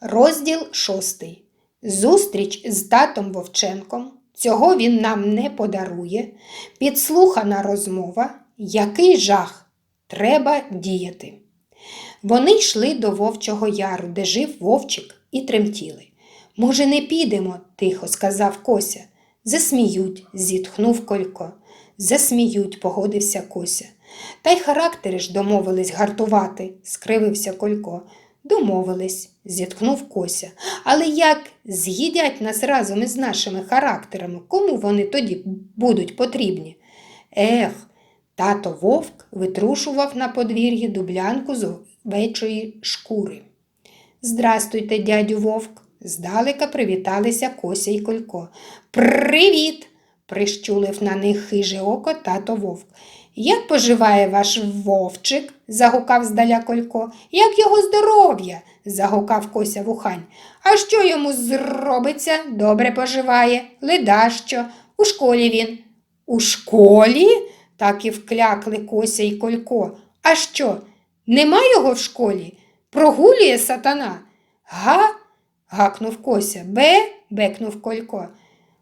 Розділ шостий. Зустріч з татом Вовченком. Цього він нам не подарує. Підслухана розмова. Який жах. Треба діяти. Вони йшли до Вовчого яру, де жив Вовчик, і тремтіли. Може, не підемо, тихо сказав Кося. Засміють, зітхнув Колько. Засміють, погодився Кося. Та й характери ж домовились гартувати, скривився Колько. Домовились, зітхнув Кося. Але як з'їдять нас разом із нашими характерами, кому вони тоді будуть потрібні? Ех, тато вовк витрушував на подвір'ї дублянку з овечої шкури. Здрастуйте, дядю вовк. Здалека привіталися Кося й Колько. Привіт! прищулив на них хиже око тато вовк. Як поживає ваш вовчик? загукав здаля Колько. Як його здоров'я? загукав Кося вухань. А що йому зробиться? Добре поживає. Леда що? У школі він. У школі? так і вклякли Кося й Колько. А що? Нема його в школі? Прогулює сатана? Га? гакнув Кося. Бе? бекнув Колько.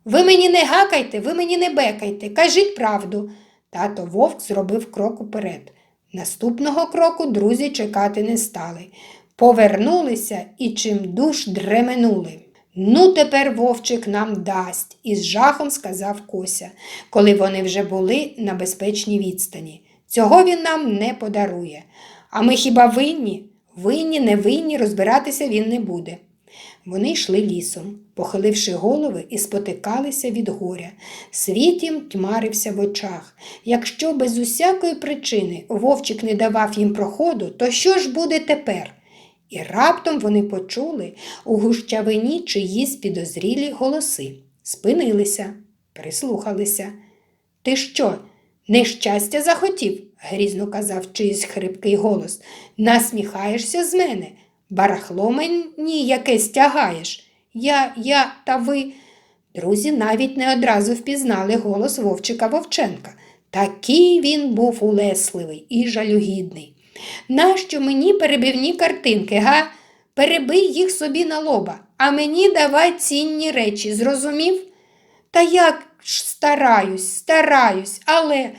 Ви мені не гакайте, ви мені не бекайте, кажіть правду. Тато вовк зробив крок уперед. Наступного кроку друзі чекати не стали. Повернулися і чим душ дременули. Ну, тепер вовчик нам дасть, із жахом сказав Кося, коли вони вже були на безпечній відстані. Цього він нам не подарує. А ми хіба винні? Винні, не винні, розбиратися він не буде. Вони йшли лісом, похиливши голови і спотикалися від горя. Світ їм тьмарився в очах. Якщо без усякої причини вовчик не давав їм проходу, то що ж буде тепер? І раптом вони почули у гущавині чиїсь підозрілі голоси. Спинилися, прислухалися. Ти що, нещастя захотів? грізно казав чийсь хрипкий голос. Насміхаєшся з мене? Барахло мені якесь тягаєш. Я, я та ви. Друзі навіть не одразу впізнали голос Вовчика Вовченка. Такий він був улесливий і жалюгідний. Нащо мені перебивні картинки, га? Перебий їх собі на лоба, а мені давай цінні речі, зрозумів? Та як ж стараюсь, стараюсь, але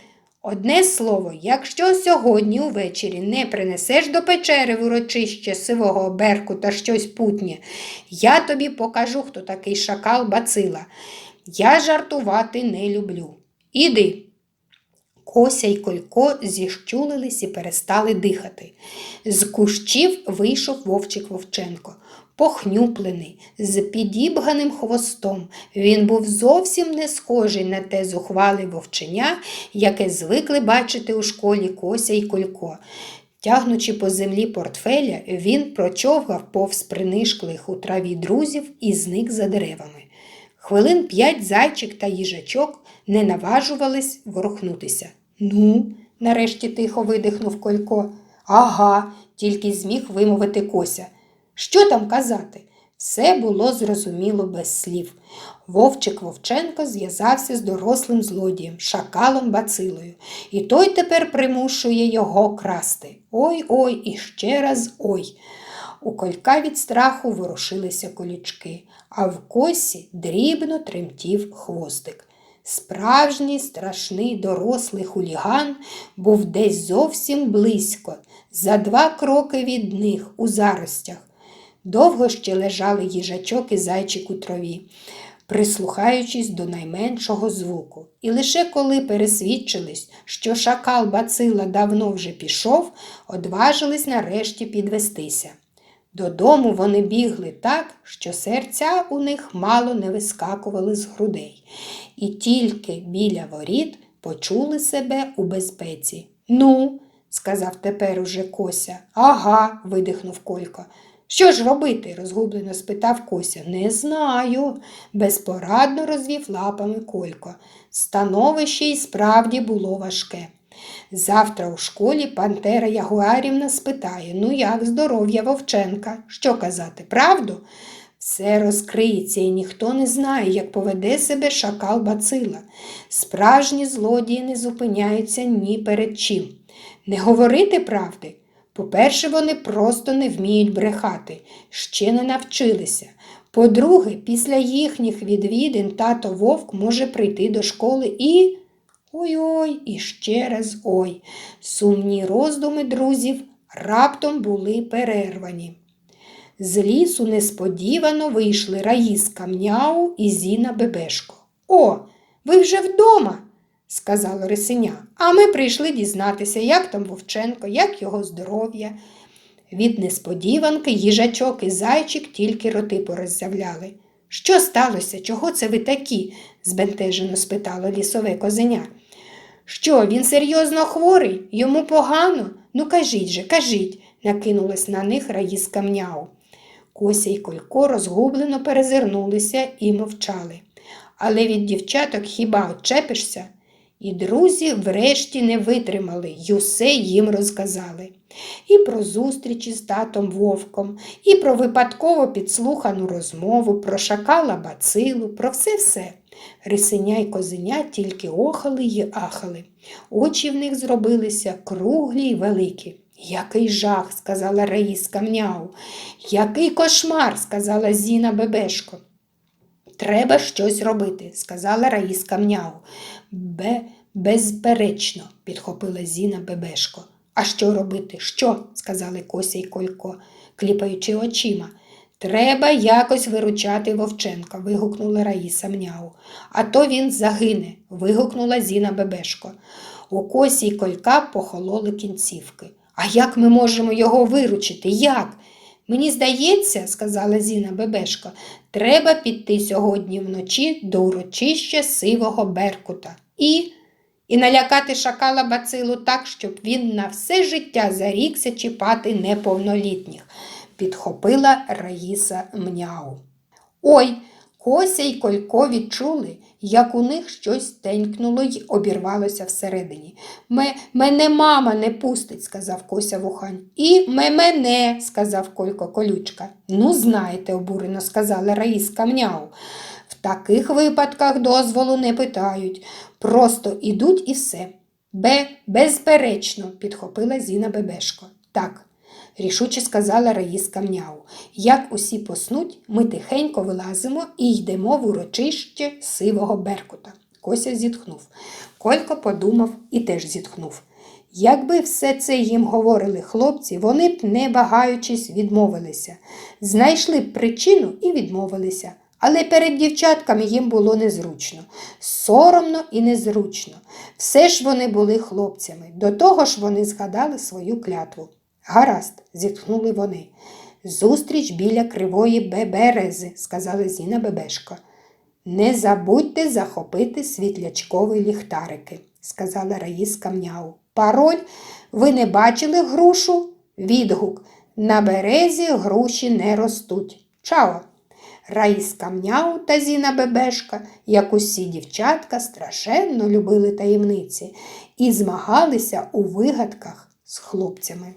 одне слово, якщо сьогодні увечері не принесеш до печери в урочище сивого берку та щось путнє, я тобі покажу, хто такий шакал бацила. Я жартувати не люблю. Іди. Кося й Колько зіщулились і перестали дихати. З кущів вийшов вовчик Вовченко. Похнюплений, з підібганим хвостом. Він був зовсім не схожий на те зухвале вовченя, яке звикли бачити у школі Кося й Колько. Тягнучи по землі портфеля, він прочовгав повз принишклих у траві друзів і зник за деревами. Хвилин п'ять зайчик та їжачок не наважувались ворухнутися. Ну, нарешті тихо видихнув Колько. Ага, тільки зміг вимовити Кося. Що там казати? Все було зрозуміло без слів. Вовчик Вовченко зв'язався з дорослим злодієм, шакалом бацилою, і той тепер примушує його красти. Ой ой і ще раз ой. У колька від страху ворушилися колючки, а в косі дрібно тремтів хвостик. Справжній страшний дорослий хуліган був десь зовсім близько, за два кроки від них у заростях. Довго ще лежали їжачок і зайчик у траві, прислухаючись до найменшого звуку. І лише коли пересвідчились, що шакал бацила давно вже пішов, одважились нарешті підвестися. Додому вони бігли так, що серця у них мало не вискакували з грудей, і тільки біля воріт почули себе у безпеці. Ну, сказав тепер уже Кося. Ага, видихнув Колько. Що ж робити? розгублено спитав Кося. Не знаю, безпорадно розвів лапами Колько. Становище й справді було важке. Завтра у школі Пантера Ягуарівна спитає, ну як здоров'я Вовченка? Що казати, правду? Все розкриється, і ніхто не знає, як поведе себе шакал бацила. Справжні злодії не зупиняються ні перед чим. Не говорити правди, По-перше, вони просто не вміють брехати, ще не навчилися. По-друге, після їхніх відвідин тато вовк може прийти до школи і. Ой-ой, і ще раз ой. Сумні роздуми друзів раптом були перервані. З лісу несподівано вийшли Раїска Мняу і Зіна Бебешко. О, ви вже вдома, сказала Рисеня, а ми прийшли дізнатися, як там Вовченко, як його здоров'я. Від несподіванки їжачок і зайчик тільки роти пороззявляли. Що сталося? Чого це ви такі? збентежено спитало лісове козеня. Що, він серйозно хворий? Йому погано? Ну кажіть же, кажіть, накинулась на них Раїска Мняу. Кося й Колько розгублено перезирнулися і мовчали. Але від дівчаток хіба отчепишся? І друзі врешті не витримали й усе їм розказали. І про зустрічі з татом вовком, і про випадково підслухану розмову, про шакала бацилу, про все-все. Рисеня й козеня тільки охали й ахали. Очі в них зробилися круглі й великі. Який жах, сказала Раїска Мняу. Який кошмар, сказала Зіна Бебешко. Треба щось робити, сказала Раїска Мняу. Бе, безперечно, підхопила Зіна Бебешко. А що робити? Що? сказали Кося й Колько, кліпаючи очима. Треба якось виручати Вовченка, вигукнула Раїса Мняу. А то він загине, вигукнула Зіна Бебешко. У Косі й Колька похололи кінцівки. А як ми можемо його виручити? Як? Мені здається, сказала Зіна Бебешко, треба піти сьогодні вночі до урочища сивого Беркута і, і налякати шакала бацилу так, щоб він на все життя зарікся чіпати неповнолітніх, підхопила Раїса Мняу. Ой, Кося й Колько відчули, як у них щось тенькнуло й обірвалося всередині. Ме, мене мама не пустить, сказав Кося вухань. І ме мене, сказав Колько колючка. Ну, знаєте, обурено сказала Раїска Мняу. В таких випадках дозволу не питають, просто ідуть і все. Бе, безперечно, підхопила Зіна Бебешко. Так, рішуче сказала Раїска Мняу. Як усі поснуть, ми тихенько вилазимо і йдемо в урочище сивого Беркута. Кося зітхнув. Колько подумав і теж зітхнув. Якби все це їм говорили хлопці, вони б, не вагаючись, відмовилися. Знайшли б причину і відмовилися. Але перед дівчатками їм було незручно, соромно і незручно. Все ж вони були хлопцями. До того ж вони згадали свою клятву. Гаразд, зітхнули вони. Зустріч біля кривої беберези, сказала Зіна Бебешко. Не забудьте захопити світлячкові ліхтарики, сказала Раїска Мняу. Пароль ви не бачили грушу? Відгук. На березі груші не ростуть. Чао! Раїска Мняу та Зіна Бебешка, як усі дівчатка, страшенно любили таємниці і змагалися у вигадках з хлопцями.